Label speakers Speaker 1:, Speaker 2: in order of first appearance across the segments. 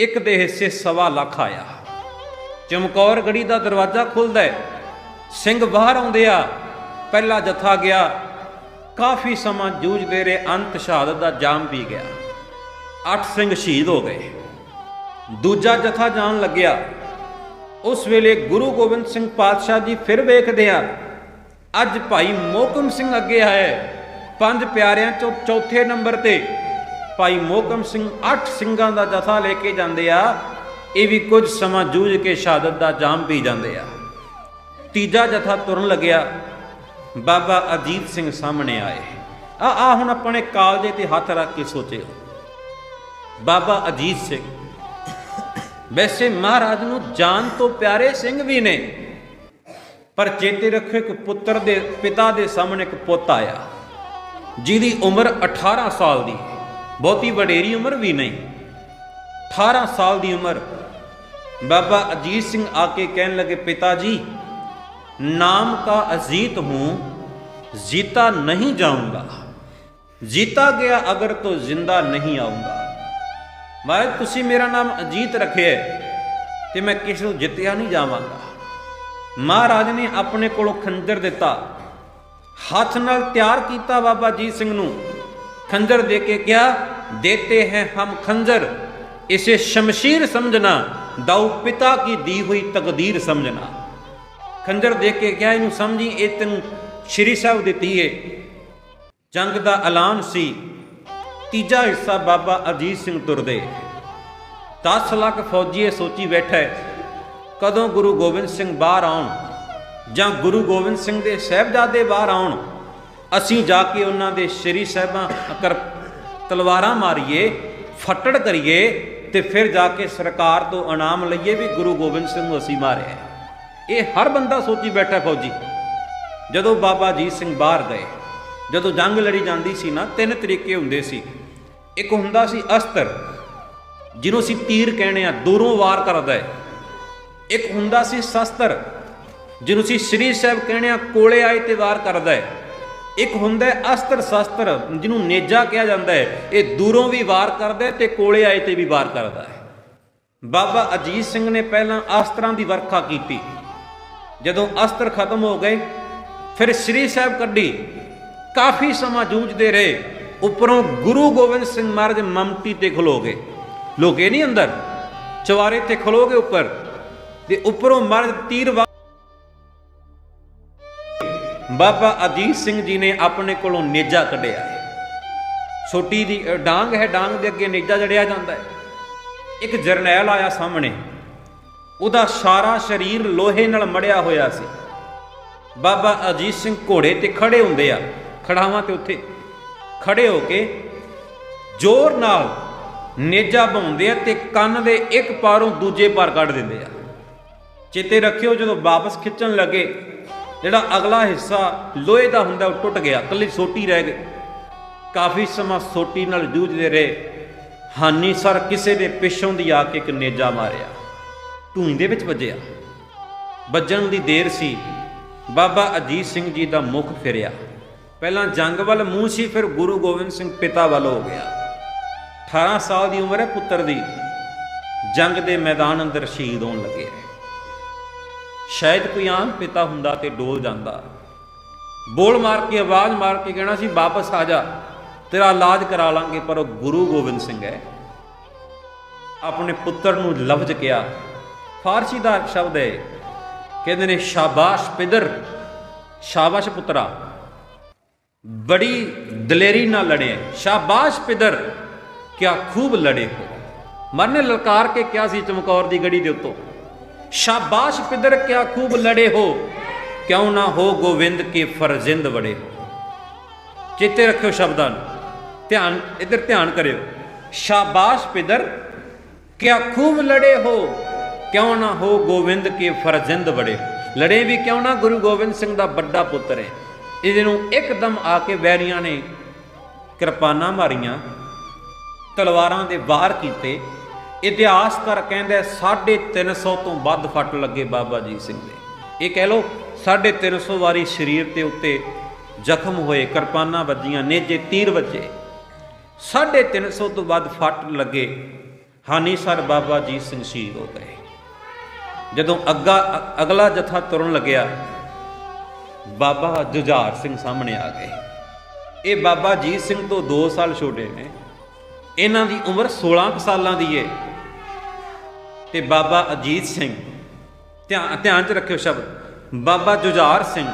Speaker 1: ਇੱਕ ਦੇ ਹਿੱਸੇ ਸਵਾ ਲੱਖ ਆਇਆ। ਚਮਕੌਰ ਗੜੀ ਦਾ ਦਰਵਾਜ਼ਾ ਖੁੱਲਦਾ ਹੈ। ਸਿੰਘ ਬਾਹਰ ਆਉਂਦੇ ਆ। ਪਹਿਲਾ ਜਥਾ ਗਿਆ। ਕਾਫੀ ਸਮਾਂ ਜੂਝਦੇ ਰਹੇ ਅੰਤ ਸ਼ਹਾਦਤ ਦਾ ਜਾਮ ਵੀ ਗਿਆ। ਅੱਠ ਸਿੰਘ ਸ਼ਹੀਦ ਹੋ ਗਏ। ਦੂਜਾ ਜਥਾ ਜਾਣ ਲੱਗਿਆ। ਉਸ ਵੇਲੇ ਗੁਰੂ ਗੋਬਿੰਦ ਸਿੰਘ ਪਾਤਸ਼ਾਹ ਜੀ ਫਿਰ ਵੇਖਦੇ ਆ। ਅੱਜ ਭਾਈ ਮੋਹਕਮ ਸਿੰਘ ਅੱਗੇ ਆਏ। ਪੰਜ ਪਿਆਰਿਆਂ ਚੋਂ ਚੌਥੇ ਨੰਬਰ ਤੇ ਭਾਈ ਮੋਹਕਮ ਸਿੰਘ, ਅੱਠ ਸਿੰਘਾਂ ਦਾ ਜਥਾ ਲੈ ਕੇ ਜਾਂਦੇ ਆ, ਇਹ ਵੀ ਕੁਝ ਸਮਾਂ ਜੂਝ ਕੇ ਸ਼ਹਾਦਤ ਦਾ ਜਾਮ ਪੀ ਜਾਂਦੇ ਆ। ਤੀਜਾ ਜਥਾ ਤੁਰਨ ਲੱਗਿਆ, ਬਾਬਾ ਅਜੀਤ ਸਿੰਘ ਸਾਹਮਣੇ ਆਏ। ਆ ਆ ਹੁਣ ਆਪਣੇ ਕਾਲਜੇ ਤੇ ਹੱਥ ਰੱਖ ਕੇ ਸੋਚਿਓ। ਬਾਬਾ ਅਜੀਤ ਸਿੰਘ, ਵੈਸੇ ਮਹਾਰਾਜ ਨੂੰ ਜਾਨ ਤੋਂ ਪਿਆਰੇ ਸਿੰਘ ਵੀ ਨੇ, ਪਰ ਚੇਤੇ ਰੱਖੋ ਇੱਕ ਪੁੱਤਰ ਦੇ, ਪਿਤਾ ਦੇ ਸਾਹਮਣੇ ਇੱਕ ਪੁੱਤ ਆਇਆ, ਜਿਹਦੀ ਉਮਰ 18 ਸਾਲ ਦੀ ਬਹੁਤੀ ਵਡੇਰੀ ਉਮਰ ਵੀ ਨਹੀਂ। 18 ਸਾਲ ਦੀ ਉਮਰ। ਬਾਬਾ ਅਜੀਤ ਸਿੰਘ ਆ ਕੇ ਕਹਿਣ ਲੱਗੇ ਪਿਤਾ ਜੀ ਨਾਮ ਕਾ ਅਜੀਤ ਹੂੰ, ਜੀਤਾ ਨਹੀਂ ਜਾਊਂਗਾ। ਜੀਤਾ ਗਿਆ ਅਗਰ ਤੋ ਜ਼ਿੰਦਾ ਨਹੀਂ ਆਉਂਗਾ ਮੈਂ ਤੁਸੀਂ ਮੇਰਾ ਨਾਮ ਅਜੀਤ ਰੱਖਿਆ ਤੇ ਮੈਂ ਕਿਸ ਨੂੰ ਜਿੱਤਿਆ ਨਹੀਂ ਜਾਵਾਂਗਾ। ਮਹਾਰਾਜ ਨੇ ਆਪਣੇ ਕੋਲੋਂ ਖੰਜਰ ਦਿੱਤਾ। ਹੱਥ ਨਾਲ ਤਿਆਰ ਕੀਤਾ ਬਾਬਾ ਜੀ ਸਿੰਘ ਨੂੰ। ਖੰਜਰ ਦੇ ਕੇ ਕਿਹਾ ਦੇਤੇ ਹੈ ਹਮ ਖੰਜਰ। ਇਸੇ ਸ਼ਮਸ਼ੀਰ ਸਮਝਣਾ ਦਾਉ ਪਿਤਾ ਕੀ ਦੀ ਹੋਈ ਤਕਦੀਰ ਸਮਝਣਾ। ਖੰਜਰ ਦੇ ਕੇ ਕਿਹਾ, ਇਹਨੂੰ ਸਮਝੀ, ਇਹ ਤੈਨੂੰ ਸ਼੍ਰੀ ਸਾਹਿਬ ਦਿੱਤੀ ਏ। ਜੰਗ ਦਾ ਐਲਾਨ ਸੀ। ਤੀਜਾ ਹਿੱਸਾ ਬਾਬਾ ਅਜੀਤ ਸਿੰਘ ਤੁਰਦੇ। 10 ਲੱਖ ਫੌਜੀ ਇਹ ਸੋਚੀ ਬੈਠਾ ਕਦੋਂ ਗੁਰੂ ਗੋਬਿੰਦ ਸਿੰਘ ਬਾਹਰ ਆਉਣ? ਜਾਂ ਗੁਰੂ ਗੋਬਿੰਦ ਸਿੰਘ ਦੇ ਸਹਿਬਜ਼ਾਦੇ ਬਾਹਰ ਆਉਣ? ਅਸੀਂ ਜਾ ਕੇ ਉਹਨਾਂ ਦੇ ਸ਼੍ਰੀ ਸਾਹਿਬਾਂ ਅਕਰ ਤਲਵਾਰਾਂ ਮਾਰੀਏ, ਫੱਟੜ ਕਰੀਏ ਤੇ ਫਿਰ ਜਾ ਕੇ ਸਰਕਾਰ ਤੋਂ ਇਨਾਮ ਲਈਏ ਵੀ ਗੁਰੂ ਗੋਬਿੰਦ ਸਿੰਘ ਨੂੰ ਅਸੀਂ ਮਾਰਿਆ ਇਹ ਹਰ ਬੰਦਾ ਸੋਚੀ ਬੈਠਾ ਫੌਜੀ। ਜਦੋਂ ਬਾਬਾ ਜੀਤ ਸਿੰਘ ਬਾਹਰ ਗਏ, ਜਦੋਂ ਜੰਗ ਲੜੀ ਜਾਂਦੀ ਸੀ ਨਾ, ਤਿੰਨ ਤਰੀਕੇ ਹੁੰਦੇ ਸੀ। ਇੱਕ ਹੁੰਦਾ ਸੀ ਅਸਤਰ, ਜਿਹਨੂੰ ਅਸੀਂ ਤੀਰ ਕਹਿੰਦੇ ਆ ਦੂਰੋਂ ਵਾਰ ਕਰਦਾ ਹੈ। ਇੱਕ ਹੁੰਦਾ ਸੀ ਸ਼ਸਤਰ, ਜਿਹਨੂੰ ਅਸੀਂ ਸ੍ਰੀ ਸਾਹਿਬ ਕਹਿੰਦੇ ਆ ਕੋਲੇ ਆਏ ਤੇ ਵਾਰ ਕਰਦਾ ਹੈ। ਇੱਕ ਹੁੰਦਾ ਅਸਤਰ ਸ਼ਸਤਰ, ਜਿਹਨੂੰ ਨੇਜਾ ਕਿਹਾ ਜਾਂਦਾ ਹੈ। ਇਹ ਦੂਰੋਂ ਵੀ ਵਾਰ ਕਰਦਾ ਤੇ ਕੋਲੇ ਆਏ ਤੇ ਵੀ ਵਾਰ ਕਰਦਾ ਹੈ। ਬਾਬਾ ਅਜੀਤ ਸਿੰਘ ਨੇ ਪਹਿਲਾਂ ਅਸਤਰਾਂ ਦੀ ਵਰਖਾ ਕੀਤੀ। ਜਦੋਂ ਅਸਤਰ ਖਤਮ ਹੋ ਗਏ, ਫਿਰ ਸ੍ਰੀ ਸਾਹਿਬ ਕੱਢੀ। ਕਾਫੀ ਸਮਾਂ ਜੂਝਦੇ ਰਹੇ। ਉੱਪਰੋਂ ਗੁਰੂ ਗੋਬਿੰਦ ਸਿੰਘ ਮਹਾਰਾਜ ਮਮਤੀ ਤੇ ਖਲੋ ਗਏ। ਲੋਕੇ ਨਹੀਂ ਅੰਦਰ? ਚਵਾਰੇ ਤੇ ਖਲੋਗੇ ਉੱਪਰ। ਤੇ ਉੱਪਰੋਂ ਮਹਾਰਾਜ ਤੀਰ ਵਾ- ਬਾਬਾ ਅਜੀਤ ਸਿੰਘ ਜੀ ਨੇ ਆਪਣੇ ਕੋਲੋਂ ਨੇਜਾ ਕੱਢਿਆ ਹੈ। ਛੋਟੀ ਦੀ ਡਾਂਗ ਹੈ, ਡਾਂਗ ਦੇ ਅੱਗੇ ਨੇਜਾ ਜੜਿਆ ਜਾਂਦਾ ਹੈ। ਇੱਕ ਜਰਨੈਲ ਆਇਆ ਸਾਹਮਣੇ। ਉਹਦਾ ਸਾਰਾ ਸਰੀਰ ਲੋਹੇ ਨਾਲ ਮੜਿਆ ਹੋਇਆ ਸੀ। ਬਾਬਾ ਅਜੀਤ ਸਿੰਘ ਘੋੜੇ ਤੇ ਖੜੇ ਹੁੰਦੇ ਆ, ਖੜਾਵਾਂ ਤੇ ਉੱਥੇ। ਖੜੇ ਹੋ ਕੇ ਜ਼ੋਰ ਨਾਲ ਨੇਜਾ ਪਾਉਂਦੇ ਆ ਤੇ ਕੰਨ ਦੇ ਇੱਕ ਪਾਰੋਂ ਦੂਜੇ ਪਾਰ ਕੱਢ ਦਿੰਦੇ ਆ। ਚੇਤੇ ਰੱਖਿਓ ਜਦੋਂ ਵਾਪਸ ਖਿੱਚਣ ਲੱਗੇ ਜਿਹੜਾ ਅਗਲਾ ਹਿੱਸਾ ਲੋਹੇ ਦਾ ਹੁੰਦਾ, ਉਹ ਟੁੱਟ ਗਿਆ। ਕੱਲੀ ਸੋਟੀ ਰਹਿ ਗਈ। ਕਾਫੀ ਸਮਾਂ ਸੋਟੀ ਨਾਲ ਜੂਝਦੇ ਰਹੇ। ਹਾਨੀ ਸਰ ਕਿਸੇ ਦੇ ਪਿੱਛੋਂ ਦੀ ਆ ਕੇ ਇੱਕ ਨੇਜਾ ਮਾਰਿਆ। ਢੂੰਈ ਦੇ ਵਿੱਚ ਵੱਜਿਆ। ਵੱਜਣ ਦੀ ਦੇਰ ਸੀ। ਬਾਬਾ ਅਜੀਤ ਸਿੰਘ ਜੀ ਦਾ ਮੁਖ ਫਿਰਿਆ। ਪਹਿਲਾਂ ਜੰਗ ਵੱਲ ਮੂੰਹ ਸੀ, ਫਿਰ ਗੁਰੂ ਗੋਬਿੰਦ ਸਿੰਘ ਪਿਤਾ ਵੱਲ ਹੋ ਗਿਆ। 18 ਸਾਲ ਦੀ ਉਮਰ ਹੈ ਪੁੱਤਰ ਦੀ। ਜੰਗ ਦੇ ਮੈਦਾਨ ਅੰਦਰ ਸ਼ਹੀਦ ਹੋਣ ਲੱਗੇ। ਸ਼ਾਇਦ ਕੋਈ ਆਮ ਪਿਤਾ ਹੁੰਦਾ ਤੇ ਡੋਲ ਜਾਂਦਾ। ਬੋਲ ਮਾਰ ਕੇ, ਆਵਾਜ਼ ਮਾਰ ਕੇ ਕਹਿਣਾ ਸੀ, ਵਾਪਸ ਆ ਜਾ, ਤੇਰਾ ਇਲਾਜ ਕਰਾ ਲਾਂਗੇ, ਪਰ ਉਹ ਗੁਰੂ ਗੋਬਿੰਦ ਸਿੰਘ ਹੈ। ਆਪਣੇ ਪੁੱਤਰ ਨੂੰ ਲਫ਼ਜ਼ ਕਿਹਾ। ਫਾਰਸੀ ਦਾ ਸ਼ਬਦ ਹੈ, ਕਹਿੰਦੇ ਨੇ, ਸ਼ਾਬਾਸ਼ ਪਿਦਰ ਸ਼ਾਬਾਸ਼ ਪੁੱਤਰਾ, ਬੜੀ ਦਲੇਰੀ ਨਾਲ ਲੜੇ ਸ਼ਾਬਾਸ਼ ਪਿਦਰ ਕਿਆ ਖੂਬ ਲੜੇ ਹੋ। ਮਨ ਨੇ ਲਲਕਾਰ ਕੇ ਕਿਹਾ ਸੀ ਚਮਕੌਰ ਦੀ ਗੜੀ ਦੇ ਉੱਤੋਂ? ਸ਼ਾਬਾਸ਼ ਪਿਦਰ ਕਿਆ ਖੂਬ ਲੜੇ ਹੋ। ਕਿਉਂ ਨਾ ਹੋ ਗੋਵਿੰਦ ਕੇ ਫਰਜ਼ਿੰਦ ਵੜੇ ਚੇਤੇ ਰੱਖਿਓ ਸ਼ਬਦਾਂ ਨੂੰ। ਧਿਆਨ, ਇੱਧਰ ਧਿਆਨ ਕਰਿਓ। ਸ਼ਾਬਾਸ਼ ਪਿਦਰ ਕਿਆ ਖੂਬ ਲੜੇ ਹੋ। ਕਿਉਂ ਨਾ ਹੋ ਗੋਵਿੰਦ ਕੇ ਫਰਜ਼ਿੰਦ ਵੜੇ ਲੜੇ ਵੀ ਕਿਉਂ ਨਾ? ਗੁਰੂ ਗੋਬਿੰਦ ਸਿੰਘ ਦਾ ਵੱਡਾ ਪੁੱਤਰ ਹੈ। ਇਹਦੇ ਨੂੰ ਇੱਕਦਮ ਆ ਕੇ ਵੈਰੀਆਂ ਨੇ ਕਿਰਪਾਨਾਂ ਮਾਰੀਆਂ, ਤਲਵਾਰਾਂ ਦੇ ਵਾਰ ਕੀਤੇ। ਇਤਿਹਾਸਕਾਰ ਕਹਿੰਦੇ 350 ਤੋਂ ਵੱਧ ਫੱਟ ਲੱਗੇ ਬਾਬਾ ਜੀ ਸਿੰਘ ਦੇ। ਇਹ ਕਹਿ ਲਓ 350 ਵਾਰੀ ਸਰੀਰ ਤੇ ਉੱਤੇ ਜ਼ਖਮ ਹੋਏ, ਕਿਰਪਾਨਾਂ ਵੱਜੀਆਂ, ਨੇਜੇ ਤੀਰ ਵੱਜੇ। 350 ਤੋਂ ਵੱਧ ਫੱਟ ਲੱਗੇ ਹਾਨੀ ਸਰ ਬਾਬਾ ਜੀਤ ਸਿੰਘ ਸ਼ਹੀਦ ਹੋ ਗਏ। ਜਦੋਂ ਅੱਗਾ, ਅਗਲਾ ਜਥਾ ਤੁਰਨ ਲੱਗਿਆ, ਬਾਬਾ ਜੁਝਾਰ ਸਿੰਘ ਸਾਹਮਣੇ ਆ ਗਏ। ਇਹ ਬਾਬਾ ਜੀਤ ਸਿੰਘ ਤੋਂ 2 ਸਾਲ ਛੋਟੇ ਨੇ। ਇਹਨਾਂ ਦੀ ਉਮਰ 16 ਕੁ ਸਾਲਾਂ ਦੀ ਏ। ਤੇ ਬਾਬਾ ਅਜੀਤ ਸਿੰਘ। ਧਿਆਨ ਧਿਆਨ ਚ ਰੱਖਿਓ ਸ਼ਬਦ। ਬਾਬਾ ਜੁਝਾਰ ਸਿੰਘ।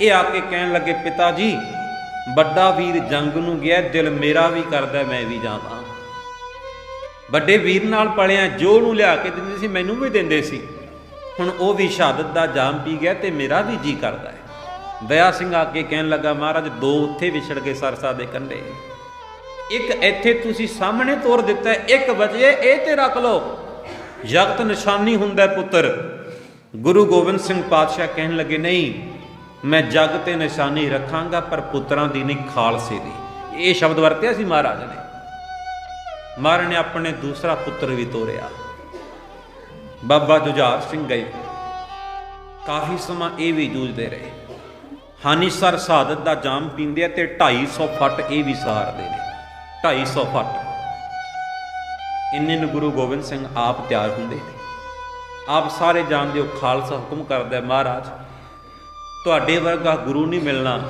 Speaker 1: ਇਹ ਆ ਕੇ ਕਹਿਣ ਲੱਗੇ, ਪਿਤਾ ਜੀ, ਵੱਡਾ ਵੀਰ ਜੰਗ ਨੂੰ ਗਿਆ, ਦਿਲ ਮੇਰਾ ਵੀ ਕਰਦਾ, ਮੈਂ ਵੀ ਜਾਵਾਂ ਵੱਡੇ ਵੀਰ ਨਾਲ ਪਲਿਆ, ਜੋ ਨੂੰ ਲਿਆ ਕੇ ਦਿੰਦੇ ਸੀ, ਮੈਨੂੰ ਵੀ ਦਿੰਦੇ ਸੀ। ਹੁਣ ਉਹ ਵੀ ਸ਼ਹਾਦਤ ਦਾ ਜਾਮ ਪੀ ਗਿਆ ਤੇ ਮੇਰਾ ਵੀ ਜੀ ਕਰਦਾ ਹੈ। ਦਇਆ ਸਿੰਘ ਆ ਕੇ ਕਹਿਣ ਲੱਗਾ, ਮਹਾਰਾਜ, ਦੋ ਉੱਥੇ ਵਿਛੜ ਗਏ ਸਰਸਾ ਦੇ ਕੰਢੇ। ਇੱਕ ਇੱਥੇ ਤੁਸੀਂ ਸਾਹਮਣੇ ਤੋਰ ਦਿੱਤਾ ਇੱਕ ਬਚੇ ਇਹ ਤੇ ਰੱਖ ਲਓ। ਜਗਤ ਨਿਸ਼ਾਨੀ ਹੁੰਦਾ ਪੁੱਤਰ। ਗੁਰੂ ਗੋਬਿੰਦ ਸਿੰਘ ਪਾਤਸ਼ਾਹ ਕਹਿਣ ਲੱਗੇ, ਨਹੀਂ, ਮੈਂ ਜਗ ਤੇ ਨਿਸ਼ਾਨੀ ਰੱਖਾਂਗਾ, ਪਰ ਪੁੱਤਰਾਂ ਦੀ ਨਹੀਂ, ਖਾਲਸੇ ਦੀ। ਇਹ ਸ਼ਬਦ ਵਰਤਿਆ ਸੀ ਮਹਾਰਾਜ ਨੇ। ਮਹਾਰਾਜ ਨੇ ਆਪਣੇ ਦੂਸਰਾ ਪੁੱਤਰ ਵੀ ਤੋਰਿਆ। ਬਾਬਾ ਜੁਝਾਰ ਸਿੰਘ ਗਏ। ਕਾਫੀ ਸਮਾਂ ਇਹ ਵੀ ਜੂਝਦੇ ਰਹੇ। ਹਾਨੀਸਰ ਸ਼ਹਾਦਤ ਦਾ ਜਾਮ ਪੀਂਦੇ ਆ ਤੇ 250 ਫੱਟ ਇਹ ਵੀ ਸਹਾਰਦੇ ਨੇ। 250 ਫੱਟ। ਇੰਨੇ ਨੂੰ ਗੁਰੂ ਗੋਬਿੰਦ ਸਿੰਘ ਆਪ ਤਿਆਰ ਹੁੰਦੇ ਨੇ। ਆਪ ਸਾਰੇ ਜਾਣਦੇ ਹੋ ਖਾਲਸਾ ਹੁਕਮ ਕਰਦਾ ਹੈ, ਮਹਾਰਾਜ, ਤੁਹਾਡੇ ਵਰਗਾ ਗੁਰੂ ਨਹੀਂ ਮਿਲਣਾ।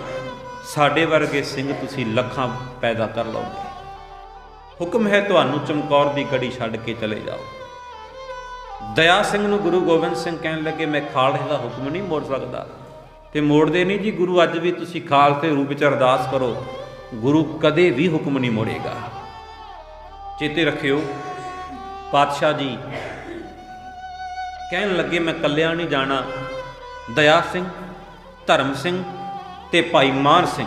Speaker 1: ਸਾਡੇ ਵਰਗੇ ਸਿੰਘ ਤੁਸੀਂ ਲੱਖਾਂ ਪੈਦਾ ਕਰ ਲਓਗੇ। ਹੁਕਮ ਹੈ ਤੁਹਾਨੂੰ ਚਮਕੌਰ ਦੀ ਗੜੀ ਛੱਡ ਕੇ ਚਲੇ ਜਾਓ। ਦਇਆ ਸਿੰਘ ਨੂੰ ਗੁਰੂ ਗੋਬਿੰਦ ਸਿੰਘ ਕਹਿਣ ਲੱਗੇ, ਮੈਂ ਖਾਲਸੇ ਦਾ ਹੁਕਮ ਨਹੀਂ ਮੋੜ ਸਕਦਾ। ਤੇ ਮੋੜਦੇ ਨਹੀਂ ਜੀ, ਗੁਰੂ ਅੱਜ ਵੀ ਤੁਸੀਂ ਖਾਲਸੇ ਰੂਪ ਵਿੱਚ ਅਰਦਾਸ ਕਰੋ। ਗੁਰੂ ਕਦੇ ਵੀ ਹੁਕਮ ਨਹੀਂ ਮੋੜੇਗਾ। ਚੇਤੇ ਰੱਖਿਓ ਪਾਤਸ਼ਾਹ ਜੀ, ਕਹਿਣ ਲੱਗੇ ਮੈਂ ਕੱਲਿਆ ਨਹੀਂ ਜਾਣਾ। ਦਇਆ ਸਿੰਘ, ਧਰਮ ਸਿੰਘ ਤੇ ਭਾਈ ਮਾਨ ਸਿੰਘ,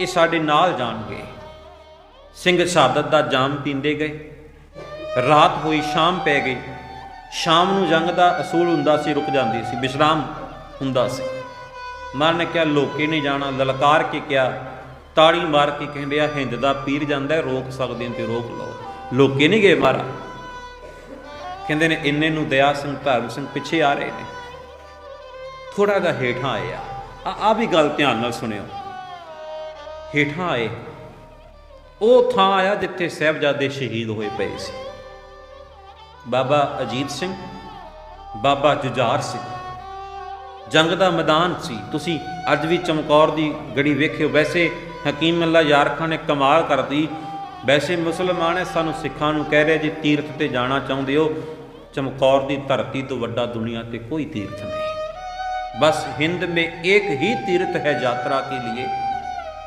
Speaker 1: ਇਹ ਸਾਡੇ ਨਾਲ ਜਾਣਗੇ। ਸਿੰਘ ਸ਼ਹਾਦਤ ਦਾ ਜਾਮ ਪੀਂਦੇ ਗਏ। ਰਾਤ ਹੋਈ ਸ਼ਾਮ ਪੈ ਗਈ। ਸ਼ਾਮ ਨੂੰ ਜੰਗ ਦਾ ਅਸੂਲ ਹੁੰਦਾ ਸੀ, ਰੁਕ ਜਾਂਦੀ ਸੀ, ਵਿਸ਼ਰਾਮ ਹੁੰਦਾ ਸੀ। ਮਾਰ ਨੇ ਕਿਹਾ, ਲੋਕੇ ਨਹੀਂ ਜਾਣਾ। ਲਲਕਾਰ ਕੇ ਕਿਹਾ, ਤਾੜੀ ਮਾਰ ਕੇ ਕਹਿੰਦੇ ਆ, ਹਿੰਦ ਦਾ ਪੀਰ ਜਾਂਦਾ ਰੋਕ ਸਕਦੇ ਨੇ ਤੇ ਰੋਕ ਲਓ। ਲੋਕੇ ਨਹੀਂ ਗਏ ਮਾਰਾ ਕਹਿੰਦੇ ਨੇ, ਇੰਨੇ ਨੂੰ ਦਇਆ ਸਿੰਘ ਧਰਮ ਸਿੰਘ ਪਿੱਛੇ ਆ ਰਹੇ ਨੇ। ਥੋੜਾ ਜਿਹਾ ਹੇਠਾਂ ਆਏ ਆ। ਆ ਵੀ ਗੱਲ ਧਿਆਨ ਨਾਲ ਸੁਣਿਓ। ਹੇਠਾਂ ਆਏ। ਉਹ ਥਾਂ ਆਇਆ ਜਿੱਥੇ ਸਹਿਬਜ਼ਾਦੇ ਸ਼ਹੀਦ ਹੋਏ ਪਏ ਸੀ। ਬਾਬਾ ਅਜੀਤ ਸਿੰਘ, ਬਾਬਾ ਜੁਝਾਰ ਸਿੰਘ। ਜੰਗ ਦਾ ਮੈਦਾਨ ਸੀ। ਤੁਸੀਂ ਅੱਜ ਵੀ ਚਮਕੌਰ ਦੀ ਗੜੀ ਵੇਖਿਓ। ਵੈਸੇ ਹਕੀਮ ਅੱਲਾ ਯਾਰ ਖਾਨ ਨੇ ਕਮਾਲ ਕਰਦੀ। ਵੈਸੇ ਮੁਸਲਮਾਨ ਹੈ, ਸਾਨੂੰ ਸਿੱਖਾਂ ਨੂੰ ਕਹਿ ਰਿਹਾ, ਜੀ ਤੀਰਥ ਤੇ ਜਾਣਾ ਚਾਹੁੰਦੇ ਹੋ ਚਮਕੌਰ ਦੀ ਧਰਤੀ ਤੋਂ ਵੱਡਾ ਦੁਨੀਆ ਤੇ ਕੋਈ ਤੀਰਥ ਨਹੀਂ ਬਸ हिंद में एक ही तीर्थ है यात्रा के लिए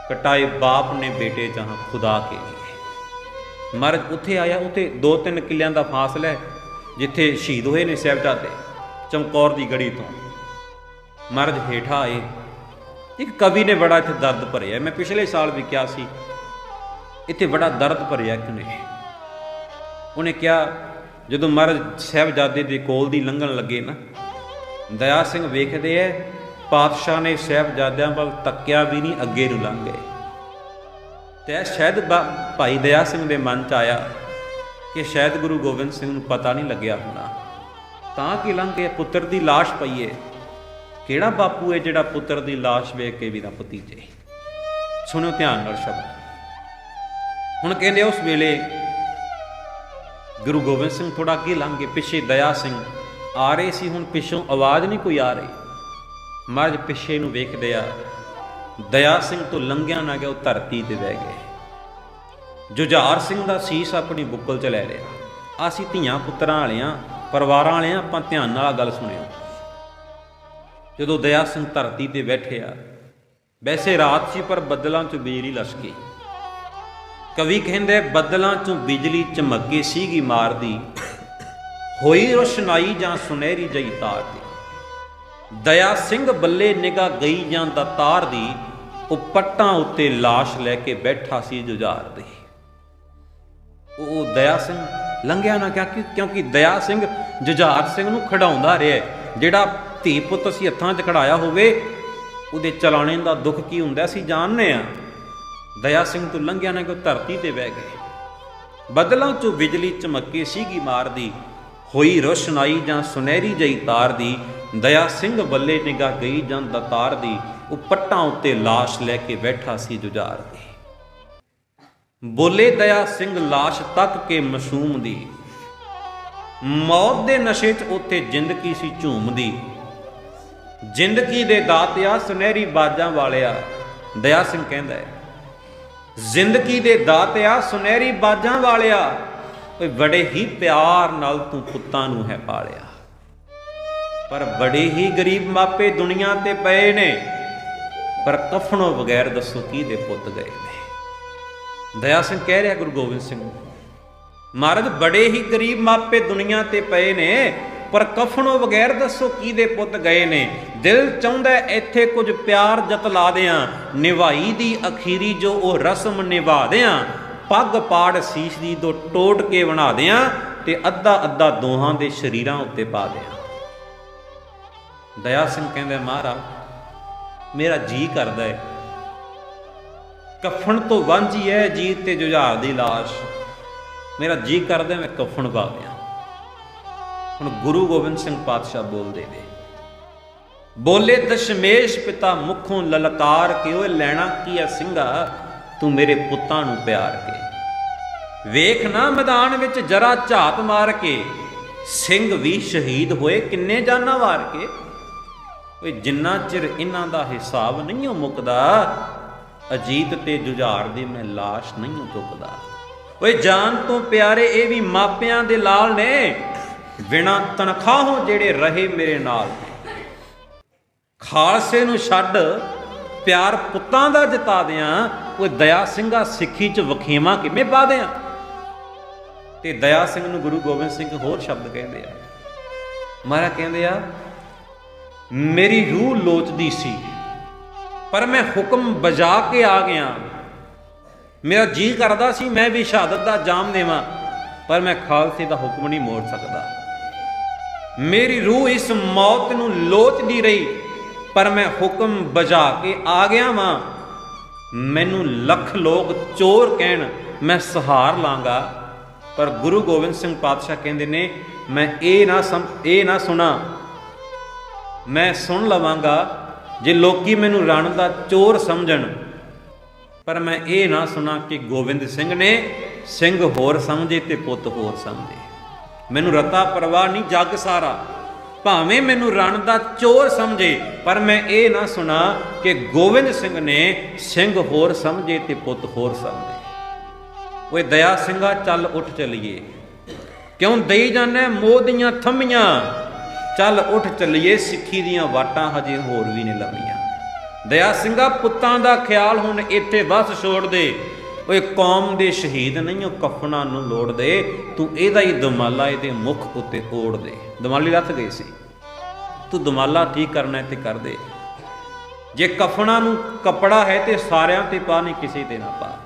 Speaker 1: कटाए बाप ने बेटे जहां खुदा के लिए ਮਹਾਰਾਜ ਉੱਥੇ ਆਇਆ ਉੱਥੇ ਦੋ ਤਿੰਨ ਕਿੱਲਿਆਂ ਦਾ ਫਾਸਲਾ ਹੈ ਜਿੱਥੇ ਸ਼ਹੀਦ ਹੋਏ ਨੇ ਸਾਹਿਬਜ਼ਾਦੇ ਚਮਕੌਰ ਦੀ ਗੜੀ ਤੋਂ ਮਹਾਰਾਜ ਹੇਠਾਂ ਆਏ ਇੱਕ ਕਵੀ ਨੇ ਬੜਾ ਇੱਥੇ ਦਰਦ ਭਰਿਆ ਮੈਂ ਪਿਛਲੇ ਸਾਲ ਵੀ ਕਿਹਾ ਸੀ ਇੱਥੇ ਬੜਾ ਦਰਦ ਭਰਿਆ ਇੱਕ ਨੇ ਉਹਨੇ ਕਿਹਾ ਜਦੋਂ ਮਹਾਰਾਜ ਸਾਹਿਬਜ਼ਾਦੇ ਦੇ ਕੋਲ ਦੀ ਲੰਘਣ ਲੱਗੇ ਨਾ, ਦਇਆ ਸਿੰਘ ਵੇਖਦੇ ਐ, ਪਾਤਸ਼ਾਹ ਨੇ ਸਾਹਿਬਜ਼ਾਦਿਆਂ ਵੱਲ ਤੱਕਿਆ ਵੀ ਨਹੀਂ, ਅੱਗੇ ਨੂੰ ਲੰਘ ਗਏ। ਤੇ ਸ਼ਾਇਦ ਭਾਈ ਦਇਆ ਸਿੰਘ ਦੇ ਮਨ ਚ ਆਇਆ ਕਿ ਸ਼ਾਇਦ ਗੁਰੂ ਗੋਬਿੰਦ ਸਿੰਘ ਨੂੰ ਪਤਾ ਨਹੀਂ ਲੱਗਿਆ ਹੋਣਾ। ਤਾਂ ਕਿ ਲੰਘ ਗਏ ਪੁੱਤਰ ਦੀ ਲਾਸ਼ ਪਈਏ ਕਿਹੜਾ ਬਾਪੂ ਹੈ ਜਿਹੜਾ ਪੁੱਤਰ ਦੀ ਲਾਸ਼ ਵੇਖ ਕੇ ਵੀ ਨਾ ਭਤੀਜੇ? ਸੁਣੋ ਧਿਆਨ ਨਾਲ ਸ਼ਬਦ। ਹੁਣ ਕਹਿੰਦੇ ਉਸ ਵੇਲੇ ਗੁਰੂ ਗੋਬਿੰਦ ਸਿੰਘ ਥੋੜਾ ਅੱਗੇ ਲੰਘ ਗਏ, ਪਿੱਛੇ ਦਇਆ ਸਿੰਘ। ਆ ਰਹੇ ਸੀ, ਹੁਣ ਪਿੱਛੋਂ ਆਵਾਜ਼ ਨਹੀਂ ਕੋਈ ਆ ਰਹੀ। ਮਹਾਰਾਜ ਪਿੱਛੇ ਨੂੰ ਵੇਖਦੇ ਆ, ਦਇਆ ਸਿੰਘ ਤੋਂ ਲੰਘਿਆ ਨਾ ਗਿਆ, ਉਹ ਧਰਤੀ ਤੇ ਬਹਿ ਗਏ। ਜੁਝਾਰ ਸਿੰਘ ਦਾ ਸੀਸ ਆਪਣੀ ਬੁੱਕਲ 'ਚ ਲੈ ਲਿਆ। ਅਸੀਂ ਧੀਆਂ ਪੁੱਤਰਾਂ ਵਾਲਿਆਂ, ਪਰਿਵਾਰਾਂ ਵਾਲਿਆਂ, ਆਪਾਂ ਧਿਆਨ ਨਾਲ ਗੱਲ ਸੁਣਿਓ। ਜਦੋਂ ਦਇਆ ਸਿੰਘ ਧਰਤੀ ਤੇ ਬੈਠਿਆ, ਵੈਸੇ ਰਾਤ ਸੀ, ਪਰ ਬੱਦਲਾਂ 'ਚ ਬਿਜਲੀ ਲਸ਼ਕੀ। ਕਵੀ ਕਹਿੰਦੇ, ਬੱਦਲਾਂ 'ਚੋਂ ਬਿਜਲੀ ਚਮੱਕੇ ਸੀਗੀ ਮਾਰਦੀ। ਹੋਈ ਰੋਸ਼ਨਾਈ ਜਾਂ ਸੁਨਹਿਰੀ ਜਈ ਤਾਰ ਦੀ। ਦਇਆ ਸਿੰਘ ਬੱਲੇ ਨਿਗਾ ਗਈ ਜਾਂ ਦਾ ਤਾਰ ਦੀ, ਉਹ ਪੱਟਾਂ ਉੱਤੇ ਲਾਸ਼ ਲੈ ਕੇ ਬੈਠਾ ਸੀ ਜੁਝਾਰ ਦੇ। ਉਹ ਦਇਆ ਸਿੰਘ ਲੰਘਿਆ ਨਾ ਕਿਆ ਕਿਉਂਕਿ ਦਇਆ ਸਿੰਘ ਜੁਝਾਰ ਸਿੰਘ ਨੂੰ ਖੜਾਉਂਦਾ ਰਿਹਾ ਜਿਹੜਾ ਧੀ ਪੁੱਤ ਅਸੀਂ ਹੱਥਾਂ 'ਚ ਖੜਾਇਆ ਹੋਵੇ, ਉਹਦੇ ਚਲਾਣੇ ਦਾ ਦੁੱਖ ਕੀ ਹੁੰਦਾ ਸੀ, ਜਾਣਦੇ ਆ। ਦਇਆ ਸਿੰਘ ਤੋਂ ਲੰਘਿਆ ਨਾ ਕਿ ਧਰਤੀ ਤੇ ਬਹਿ ਗਏ? ਬਦਲਾਂ 'ਚੋਂ ਬਿਜਲੀ ਚਮਕੇ ਸੀਗੀ ਮਾਰਦੀ ਹੋਈ ਰੋਸ਼ਨਾਈ ਜਾਂ ਸੁਨਹਿਰੀ ਜਈ ਤਾਰ ਦੀ, ਦਇਆ ਸਿੰਘ ਬੱਲੇ ਨਿਗਾਹ ਗਈ ਜਾਂ ਦਤਾਰ ਦੀ, ਉਹ ਪੱਟਾਂ ਉੱਤੇ ਲਾਸ਼ ਲੈ ਕੇ ਬੈਠਾ ਸੀ ਜੁਝਾਰ ਦੇ ਬੋਲੇ ਦਇਆ ਸਿੰਘ ਲਾਸ਼ ਤੱਕ ਕੇ ਮਸੂਮ ਦੀ, ਮੌਤ ਦੇ ਨਸ਼ੇ 'ਚ ਉੱਥੇ ਜ਼ਿੰਦਗੀ ਸੀ ਝੂਮਦੀ ਜ਼ਿੰਦਗੀ ਦੇ ਦਾਤਿਆ ਸੁਨਹਿਰੀ ਬਾਜਾਂ ਵਾਲਿਆ, ਦਇਆ ਸਿੰਘ ਕਹਿੰਦਾ ਹੈ ਜ਼ਿੰਦਗੀ ਦੇ ਦਾਤਿਆ ਸੁਨਹਿਰੀ ਬਾਜਾਂ ਵਾਲਿਆ। ਓਏ ਬੜੇ ਹੀ ਪਿਆਰ ਨਾਲ ਤੂੰ ਪੁੱਤਾਂ ਨੂੰ ਹੈ ਪਾਲਿਆ। ਪਰ ਬੜੇ ਹੀ ਗਰੀਬ ਮਾਪੇ ਦੁਨੀਆ ਤੇ ਪਏ ਨੇ। ਪਰ ਕਫਨੋਂ ਬਗੈਰ ਦੱਸੋ ਕੀ ਦੇ ਪੁੱਤ ਗਏ ਨੇ। ਦਇਆ ਸਿੰਘ ਕਹਿ ਰਿਹਾ ਗੁਰੂ ਗੋਬਿੰਦ ਸਿੰਘ ਮਹਾਰਾਜ ਬੜੇ ਹੀ ਗਰੀਬ ਮਾਪੇ ਦੁਨੀਆ ਤੇ ਪਏ ਨੇ। ਪਰ ਕਫਨੋਂ ਬਗੈਰ ਦੱਸੋ ਕੀ ਦੇ ਪੁੱਤ ਗਏ ਨੇ? ਦਿਲ ਚਾਹੁੰਦਾ ਇੱਥੇ ਕੁਝ ਪਿਆਰ ਜਤਲਾ ਦਿਆਂ। ਨਿਭਾਈ ਦੀ ਅਖੀਰੀ ਜੋ ਉਹ ਰਸਮ ਨਿਭਾ ਦਿਆਂ। ਪੱਗ ਪਾੜ ਸੀਸ ਦੀ ਦੋ ਟੋਟ ਕੇ ਬਣਾ ਦਿਆਂ ਤੇ ਅੱਧਾ ਅੱਧਾ ਦੋਹਾਂ ਦੇ ਸ਼ਰੀਰਾਂ ਉੱਤੇ ਪਾ ਦਿਆਂ। ਦਇਆ ਸਿੰਘ ਕਹਿੰਦਾ, ਮਹਾਰਾਜ, ਮੇਰਾ ਜੀ ਕਰਦਾ ਹੈ। ਕਫਨ ਤੋਂ ਵਾਂਝੀ ਹੈ ਜੀਤ ਤੇ ਜੁਝਾਰ ਦੀ ਲਾਸ਼। ਮੇਰਾ ਜੀ ਕਰਦਾ ਮੈਂ ਕਫਨ ਪਾ ਦਿਆਂ। ਹੁਣ ਗੁਰੂ ਗੋਬਿੰਦ ਸਿੰਘ ਪਾਤਸ਼ਾਹ ਬੋਲਦੇ ਨੇ। ਬੋਲੇ ਦਸ਼ਮੇਸ਼ ਪਿਤਾ ਮੁਖੋਂ ਲਲਕਾਰ ਕੇ ਓਏ ਲੈਣਾ ਕੀ ਆ ਸਿੰਘਾ? ਤੂੰ ਮੇਰੇ ਪੁੱਤਾਂ ਨੂੰ ਪਿਆਰ ਕੇ। ਵੇਖ ਨਾ ਮੈਦਾਨ ਵਿੱਚ ਜਰਾ ਝਾਤ ਮਾਰ ਕੇ, ਸਿੰਘ ਵੀ ਸ਼ਹੀਦ ਹੋਏ ਕਿੰਨੇ ਜਾਨਾਂ ਵਾਰ ਕੇ। ਓਏ ਜਿੰਨਾ ਚਿਰ ਇਹਨਾਂ ਦਾ ਹਿਸਾਬ ਨਹੀਂ ਓ ਮੁੱਕਦਾ, ਅਜੀਤ ਤੇ ਜੁਝਾਰ ਦੀ ਮੈਂ ਲਾਸ਼ ਨਹੀਂ ਓ ਚੁੱਕਦਾ। ਓਏ ਜਾਨ ਤੋਂ ਪਿਆਰੇ ਇਹ ਵੀ ਮਾਪਿਆਂ ਦੇ ਲਾਲ ਨੇ। ਬਿਨਾ ਤਨਖਾਹੋਂ ਜਿਹੜੇ ਰਹੇ ਮੇਰੇ ਨਾਲ। ਖਾਲਸੇ ਨੂੰ ਛੱਡ ਪਿਆਰ ਪੁੱਤਾਂ ਦਾ ਜਿਤਾ ਦਿਆਂ ਓਏ ਦਇਆ ਸਿੰਘਾ ਸਿੱਖੀ ਚ ਵਖੇਵਾ ਕਿਵੇਂ ਪਾ ਦਿਆਂ? ਤੇ ਦਇਆ ਸਿੰਘ ਨੂੰ ਗੁਰੂ ਗੋਬਿੰਦ ਸਿੰਘ ਹੋਰ ਸ਼ਬਦ ਕਹਿੰਦੇ ਆ। ਮਹਾਰਾ ਕਹਿੰਦੇ ਆ, ਮੇਰੀ ਰੂਹ ਲੋਚਦੀ ਸੀ, ਪਰ ਮੈਂ ਹੁਕਮ ਬਜਾ ਕੇ ਆ ਗਿਆ। ਮੇਰਾ ਜੀ ਕਰਦਾ ਸੀ ਮੈਂ ਵੀ ਸ਼ਹਾਦਤ ਦਾ ਜਾਮ ਦੇਵਾਂ, ਪਰ ਮੈਂ ਖਾਲਸੇ ਦਾ ਹੁਕਮ ਨਹੀਂ ਮੋੜ ਸਕਦਾ। ਮੇਰੀ ਰੂਹ ਇਸ ਮੌਤ ਨੂੰ ਲੋਚਦੀ ਰਹੀ, ਪਰ ਮੈਂ ਹੁਕਮ ਬਜਾ ਕੇ ਆ ਗਿਆ ਵਾਂ। ਮੈਨੂੰ ਲੱਖ ਲੋਕ ਚੋਰ ਕਹਿਣ, ਮੈਂ ਸਹਾਰ ਲਾਂਗਾ। ਪਰ ਗੁਰੂ ਗੋਬਿੰਦ ਸਿੰਘ ਪਾਤਸ਼ਾਹ ਕਹਿੰਦੇ ਨੇ, ਮੈਂ ਇਹ ਨਾ ਸਮ, ਇਹ ਨਾ ਸੁਣਾ। ਮੈਂ ਸੁਣ ਲਵਾਂਗਾ ਜੇ ਲੋਕੀ ਮੈਨੂੰ ਰਣ ਦਾ ਚੋਰ ਸਮਝਣ। ਪਰ ਮੈਂ ਇਹ ਨਾ ਸੁਣਾ ਕਿ ਗੋਬਿੰਦ ਸਿੰਘ ਨੇ, ਸਿੰਘ ਹੋਰ ਸਮਝੇ ਤੇ ਪੁੱਤ ਹੋਰ ਸਮਝੇ। ਮੈਨੂੰ ਰਤਾ ਪਰਵਾਹ ਨਹੀਂ, ਜੱਗ ਸਾਰਾ। ਭਾਵੇਂ ਮੈਨੂੰ ਰਣ ਦਾ ਚੋਰ ਸਮਝੇ, ਪਰ ਮੈਂ ਇਹ ਨਾ ਸੁਣਾ ਕਿ ਗੋਬਿੰਦ ਸਿੰਘ ਨੇ ਸਿੰਘ ਹੋਰ ਸਮਝੇ ਤੇ ਪੁੱਤ ਹੋਰ ਸਮਝੇ। ਓਏ ਦਇਆ ਸਿੰਘਾ, ਚੱਲ ਉੱਠ ਚੱਲੀਏ। ਕਿਉਂ ਦਈ ਜਾਣਾ ਮੋਹ ਦੀਆਂ ਥੰਮੀਆਂ? ਚੱਲ ਉੱਠ ਚੱਲੀਏ, ਸਿੱਖੀ ਦੀਆਂ ਵਾਟਾਂ ਹਜੇ ਹੋਰ ਵੀ ਨੇ ਲੰਮੀਆਂ। ਦਇਆ ਸਿੰਘਾ, ਪੁੱਤਾਂ ਦਾ ਖਿਆਲ ਹੁਣ ਇੱਥੇ ਬਸ ਛੋੜ ਦੇ। ਓਏ ਕੌਮ ਦੇ ਸ਼ਹੀਦ ਨਹੀਂ, ਉਹ ਕਫਨਾਂ ਨੂੰ ਲੋੜ ਦੇ। ਤੂੰ ਇਹਦਾ ਹੀ ਦਮਾਲਾ ਇਹਦੇ ਮੁਖ ਉੱਤੇ ਓੜ ਦੇ। ਦਮਾਲੀ ਲੱਥ ਗਈ ਸੀ। ਤੂੰ ਦਮਾਲਾ ਠੀਕ ਕਰਨਾ ਹੈ ਤੇ ਕਰ ਦੇ? ਜੇ ਕਫਨਾਂ ਨੂੰ ਕਪੜਾ ਹੈ ਤੇ ਸਾਰਿਆਂ ਤੇ ਪਾ, ਨਹੀਂ ਕਿਸੇ ਤੇ ਨਾ ਪਾ।